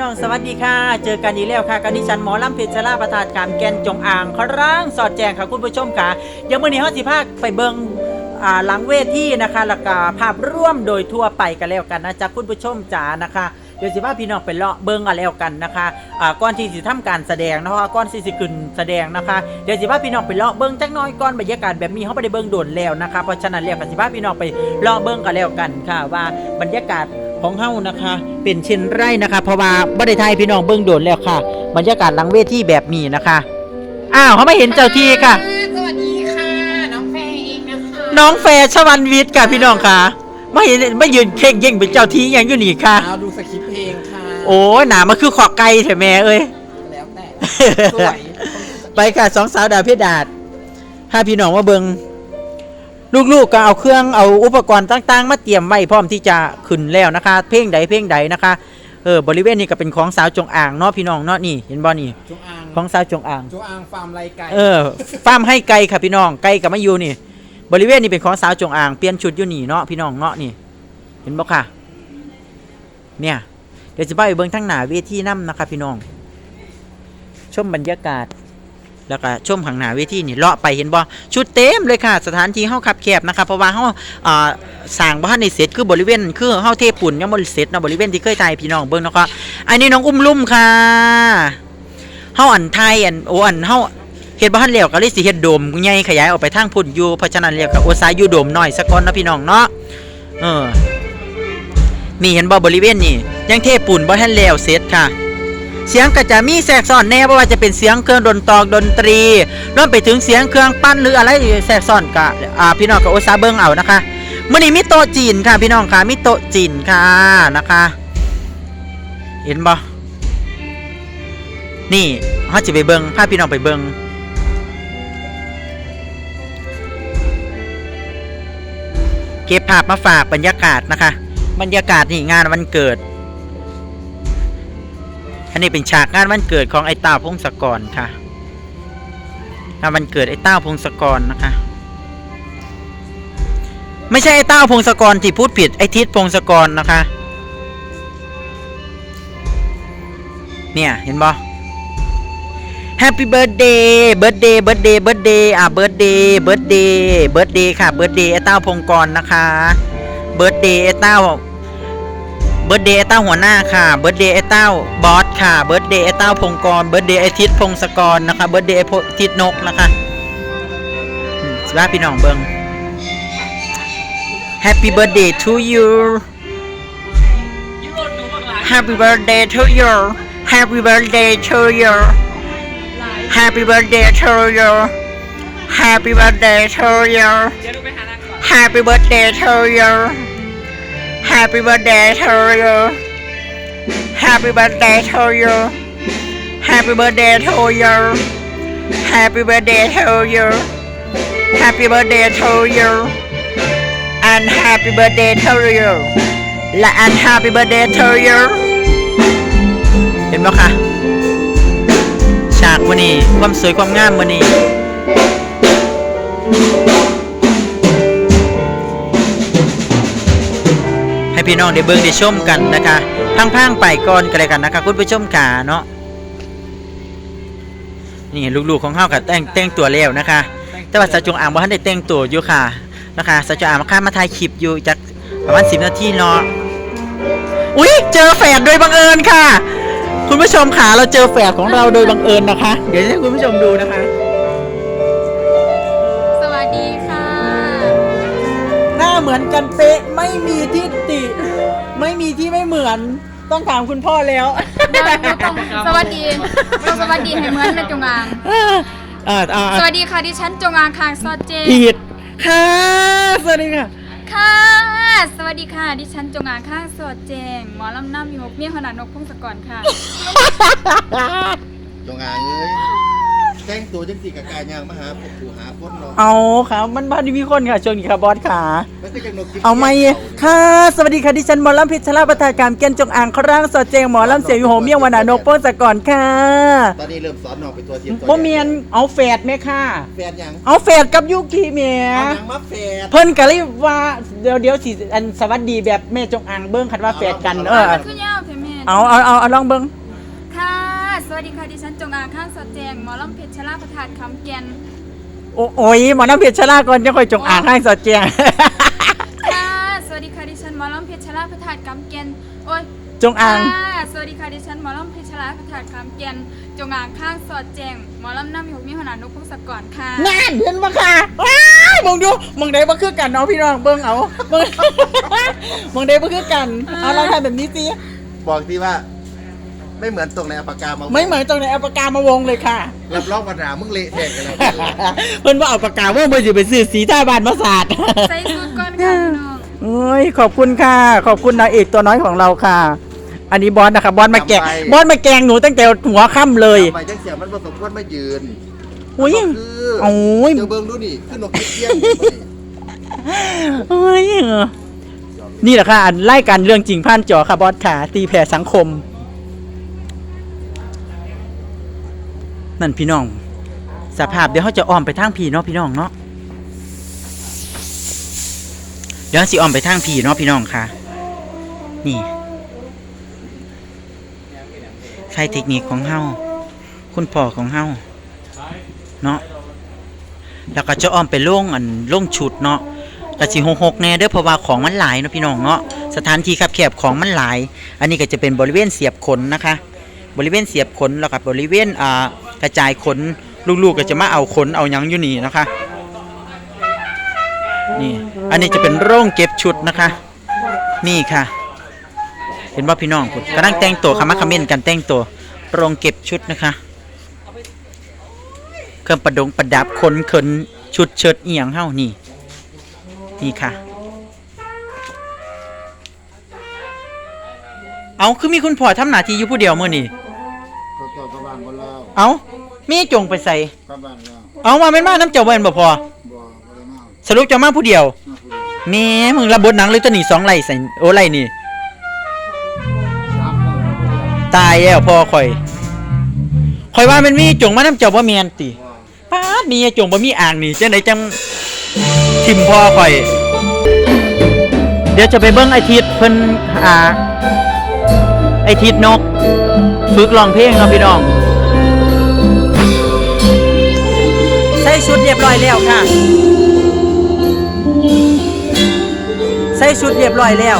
น้องสวัสดีค่ะ เจอกันอีกแล้วค่ะกับดิฉันหมอลำเพชรลาประทานการแกนจงอ่างครั้งสอดแจงค่ะคุณผู้ชมค่ะเดี๋ยวมื่อนี้เขาสิพาไปเบิงอ่าหลังเวทีนะคะแล้วก็ภาพร่วมโดยทั่วไปกันแล้วกันนะจ๊ะคุณผู้ชมจ๋านะคะเดี๋ยวสิพาพี่น้องไปเลาะเบิงกันแล้วกันนะคะอ่าก่อนที่สิทำการแสดงนะคะก่อนที่สิขึ้นแสดงนะคะเดี๋ยวสิพาพี่น้องไปเลาะเบิงจักน้อยก่อนบรรยากาศแบบนี้เขาไปได้เบิงโดนแล้วนะคะเพราะฉะนั้นแล้วก็สิพาพี่น้องไปเลาะเบิงกันแล้วกันค่ะว่าบรรยากาศ ของเฮานะคะ เป็นเช่นไรนะคะ เพราะว่าบ่ได้ไทยพี่น้องเบิ่งโดนแล้วค่ะ บรรยากาศหลังเวทีแบบนี้นะคะ อ้าวเขาไม่เห็นเจ้าที่ค่ะ สวัสดีค่ะ น้องแฟร์เองนะคะน้องแฟร์ชวันวิทย์ค่ะพี่น้องค่ะไม่เห็นไม่ยืนเข่งเย่งเป็นเจ้าที่อย่างอยู่นี่ค่ะ เอาดูสคริปต์เพลงค่ะ โอ้หนามาคือขอไก่เถอะแม่เอ้ย แล้วแต่สวย ไปค่ะสองสาวดาวเพชรดาดพาพี่น้องมาเบิง ลูกๆก็เอาเครื่องเอาอุปกรณ์ต่างๆ มาเตรียมไว้พร้อมที่จะขึ้นแล้วนะคะ เพลงใดเพลงใดนะคะเออบริเวณนี้ก็เป็นของสาวจงอ่างเนาะพี่น้องเนาะนี่เห็นบ่นี่จงอางของสาวจงอ่างจงอางฟาร์มไรไก่เออฟาร์มให้ไกลค่ะพี่น้องไกลกับมาอยู่นี่ บริเวณนี้เป็นของสาวจงอ่างเปลี่ยนชุดอยู่นี่เนาะพี่น้องเนาะนี่ เห็นบ่ค่ะ เนี่ยเดี๋ยวจะไปเบิ่งทั้งหน้าเวทีน้ำนะคะพี่น้อง ชมบรรยากาศ แล้วก็ชมข้างหน้าเวทีนี่เลาะไปเห็นบ่ชุดเต็มเลยค่ะ สถานที่เฮาคับแคบนะคะเพราะว่าเฮาอ่าสร้างบ้านในเสร็จคือบริเวณคือเฮาเทปุ่นยังบ่ได้เสร็จเนาะบริเวณที่เคยถ่ายพี่น้องเบิ่งเนาะค่ะอันนี้น้องอุ้มลุ่มค่ะเฮาอันไทยอันโอ้อันเฮาเฮ็ดบ้านแล้วก็เลยสิเฮ็ดโดมใหญ่ขยายออกไปทางพุ่นอยู่เพราะฉะนั้นแล้วก็โอซาอยู่โดมน้อยสักก่อนเนาะพี่น้องเนาะเออมีเห็นบ่บริเวณนี้ยังเทปุ่นบ่ทันแล้วเสร็จค่ะ เสียงก็จะมีแทรกซ้อนแน่เพราว่าจะเป็นเสียงเครื่องดนตอกดนตรีรวมไปถึงเสียงเครื่องปั้นหรืออะไรแทรกซ้อนกะอ่าพี่น้องกับโอซาเบิงเอานะคะมื่อนี้มีโตจีนค่ะพี่น้องค่ะมีโตจีนค่ะนะคะ เห็นบ่นี่เขาจะไปเบิงพาพี่น้องไปเบิงเก็บภาพมาฝากบรรยากาศนะคะ บรรยากาศนี่งานวันเกิด นนี้เป็นฉากงานวันเกิดของไอ้เต้าพงศกรค่ะงานวันเกิดไอ้เต้าพงศกรนะคะ ไม่ใช่ไอ้เต้าพงศกรที่พูดผิดไอ้ทิศพงศกรนะคะ เนี่ยเห็นบ่ Happy birthday birthday birthday birthday อะ birthday birthday birthday ค่ะ birthday ไอ้เต้าพงกรนะคะ birthday ไอ้เต้า บิร์ดเดย์ไอ้เต้าหัวหน้าค่ะเบิร์ดเดย์ไอ้เต้าบอสค่ะเบิร์ดเดย์ไอ้เต้าพงกรเบิร์ดเดย์ไอ้ทิศพงศกรนะคะเบิร์ดเดย์ไอ้ทิศนกนะคะอืมสิบ้าพี่น้องเบิง Happy birthday to you Happy birthday to you Happy birthday to you Happy birthday to you Happy birthday to you Happy birthday to you Happy birthday to you Happy birthday to you Happy birthday to you Happy birthday to you Happy birthday to you and Happy birthday to you และ and Happy birthday to you เห็นไหมคะฉากวันนี้ความสวยความงามวันนี้ ให้พี่น้องได้เบิ่งได้ชมกันนะคะพังๆไปก่อนกันเลยกันนะคะคุณผู้ชมขาเนาะนี่ลูกๆของเฮาก็แต่งแต่งตัวแล้วนะคะ แต่ว่าสาวจงอ่างบ่ทันได้แต่งตัวอยู่ค่ะนะคะสาวจงอ่างมาค่ามาถ่ายคลิปอยู่จากประมาณ10นาทีเนาะอุ้ยเจอแฝดโดยบังเอิญค่ะ คุณผู้ชมขาเราเจอแฝดของเราโดยบังเอิญนะคะ เดี๋ยวให้คุณผู้ชมดูนะคะ เหมือนกันเป๊ะไม่มีที่ติ ไม่มีที่ไม่เหมือนต้องถามคุณพ่อแล้ว สวัสดีต้องสวัสดีให้เหมือนในจงอาง อ่าอ่าสวัสดีค่ะดิฉันจงอางคางซอดเจนผิดค่ะสวัสดีค่ะค่ะ สวัสดีค่ะ ดิฉันจงอางข้างสอดแจง หมอลำน้ำมีหกเมียขนาดนกพงศกรค่ะ จงอางเอ้ย แต่งตัวจังสีกับกายยางมาหาพวกผู้หาคนเนาะเอาค่ะมันบ้านนี้มีคนค่ะช่วงนี้ค่ะบอสค่ะ มันก็จังนกกิ๊บเอาไหมค่ะ สวัสดีค่ะดิฉันหมอลำเพชรชลาประทานการเกณฑ์จงอ่างคร่างสอดแจงหมอลำเสียงอยู่โหเมียงวานานกโป้สก่อนค่ะตอนนี้เริ่มสอนน้องเป็นตัวเทียมตัวบ่เมียนเอาแฝดไหมค่ะ แฟนยังเอาแฝดกับยุกิเมียเอานางมาแฟนเพิ่นก็เลยว่าเดี๋ยวเดี๋ยวสิอันสวัสดีแบบแม่จงอางเบิ้งคันว่าแฝดกันเออ มันคือยาวเพ่แม่เอาเอาเอาเอาลองเบิ่งค่ะ สวัสดีค่ะดิฉันจงอางข้างสอดแจงหมอลำเพชรชลาประทานคำแกนโอ้โอ้ยหมอน้ำเพชรชลาก่อนจะค่อยจงอ่างให้สอดแจงค่ะสวัสดีค่ะดิฉันหมอลำเพชรชลาประทานคำแกนโอ้ยจงอ่าง ค่ะสวัสดีค่ะดิฉันหมอลำเพชรชลาประทานคำแกนจงอางข้างสอดแจงหมอลำน้ำมีหกมีหัวหน้านกพงศกรค่ะงานเห็นปะค่ะว้ายมองดูมองได้บ่คือกันเนาะพี่น้องเบิ่งเอาเบิ่งมองได้บ่คือกัน เอาลองทำแบบนี้สิบอกที่ว่า ไม่เหมือนตรงในอัปปากกามาไม่เหมือนตรงไหนเอาปากกามาวงเลยค่ะ รับรองปัญหามึงเละแทกกันแล้วเพิ่นว่าเอาปากกาวงเพิ่นสิไปซื้อสีท่าบานมาสาด ใส่สูตรก่อนค่ะพี่น้องโอ้ยขอบคุณค่ะ ขอบคุณนางเอกตัวน้อยของเราค่ะ อันนี้บอสนะคะบอสมาแกงบอสมาแกงหนูตั้งแต่หัวค่ำเลยทำไมจังเสียมันประสบควรมายืนโอ้ย มันก็คือโอ้ย เจอเบิ้งดูนี่ขึ้นนกเกี้ยงโอ้ยนี่แหละค่ะอันไล่กันเรื่องจริงผ่านจอค่ะบอสขาตีแผ่สังคม นั่นพี่น้อง สภาพเดี๋ยวเขาจะอ้อมไปทางพี่เนาะพี่น้องเนาะเดี๋ยวสิอ้อมไปทางพี่เนาะพี่น้องค่ะ นี่ใช้เทคนิคของเฮาคุณพ่อของเฮาเนาะแล้วก็จะอ้อมไปล่งอันล่งชุดเนาะกะสิหกหกแน่เด้อเพราะว่าของมันหลายเนาะพี่น้องเนาะสถานที่คับแคบของมันหลาย อันนี้ก็จะเป็นบริเวณเสียบขนนะคะ บริเวณเสียบขนแล้วกับบริเวณอ่า กระจายขนลูกๆก็จะมาเอาขนเอาหยังอยู่นี่นะคะนี่อันนี้จะเป็นโร่งเก็บชุดนะคะ นี่ค่ะ เห็นว่าพี่น้องผมกำลังแต่งตัวคำมาคอมเมนต์กันแต่งตัวโรงเก็บชุดนะคะ เครื่องประดงประดับขนเขินชุดเชิดเอียงเฮ้านี่นี่ค่ะ เอาคือมีคุณพ่อทำหน้าที่อยู่ผู้เดียวมื่อนี่ก็ต่อกระบาลคนแล้วเอา มีจงไปใส่กระบาลแล้วเอามาเป็นมาน้ำเจ้าเวนบ่พอ บ่บ่ได้มาสรุปจะมาผู้เดียวมาคุยแม่มึงรับบทหนังเลยตัวนี้สองไล่ใส่โอ้ไล่นี่ สามคนตายแล้วพ่อข่อยข่อยว่ามันมีจงมาน้ำเจ้าบ่แม่นติป้าดมีจงบ่มีอ่างนี่จังไดจังทิมพ่อข่อย เดี๋ยวจะไปเบิ่งไอทิศเพิ่นหาไอทิศนก ฝึกร้องเพลงเนาะพี่น้อง ชุดเรียบร้อยแล้วค่ะ ใส่ชุดเรียบร้อยแล้ว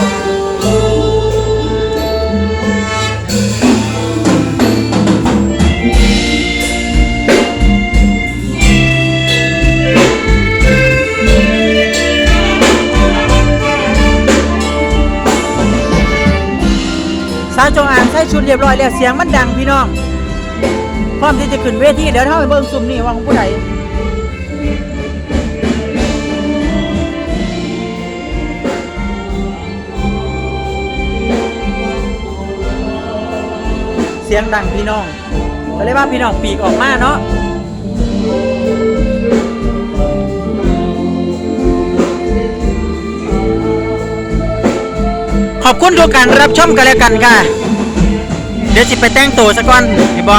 สาวจงอางใส่ชุดเรียบร้อยแล้วเสียงมันดังพี่น้อง พร้อมที่จะขึ้นเวทีเดี๋ยวเท่าไปเบิ่งซุ่มนี่ว่าของผู้ใด สียงดังพี่น้องก็เลยว่าพี่น้องปีกออกมาเนาะขอบคุณทุกการรับชมกันแล้วกันค่ะ เดี๋ยวสิไปแต่งตัวสักก่อนเห็นบ่